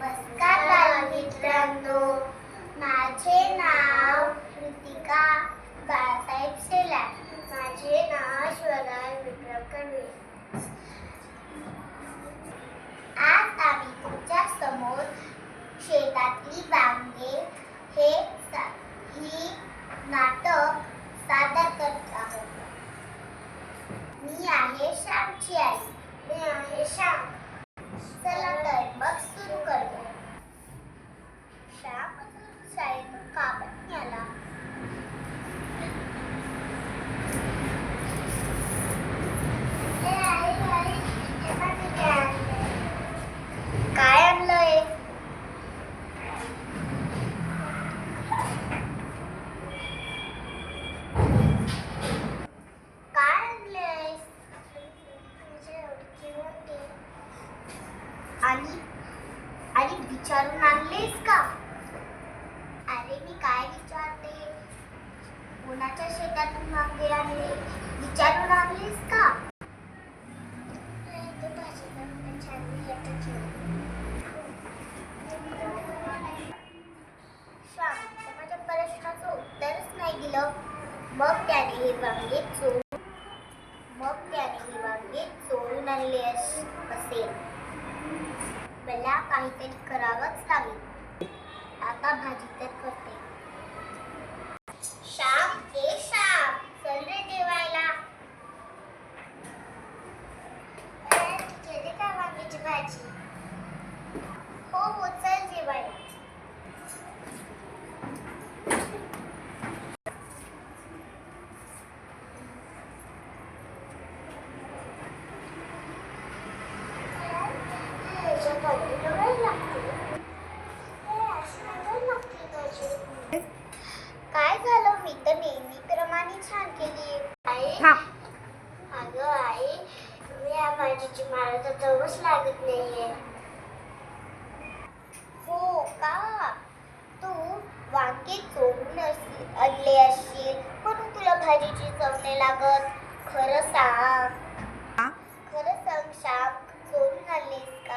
नमस्कार मित्रांनो. माझे नाव कृतिका बाळासाहेब शेला माझे नाव स्वराज विक्रम कडवे आज आम्ही तुमच्यासमोर शेतातली वांगे हे ही नाटक सादर करतो. आणि आणि विचारून आणलेस का? अरे मी काय विचारते? कोणाच्या शेतातून मागे आणले? विचारून आणलेस का? श्याम समाजा प्रश्नाचं उत्तरच नाही दिलं. मग त्याने हे वांगे चोर मला काहीतरी करावंच लागेल. आता भाजी तर करते. श्याम ए श्याम चल रे जेवायला. केली काय वांग्याची भाजी? हो हो चल जेवायला काय झालं? मी तर नेहमीप्रमाणे छान केली. आई अगं आई या भाजीची मला तर चवच लागत नाहीये. हो का? तू वांगे चोरून असली- आणले असशील म्हणून तुला भाजीची चव नाही लागत. खरं सांग? खरं सांग श्याम चोरून आणलेस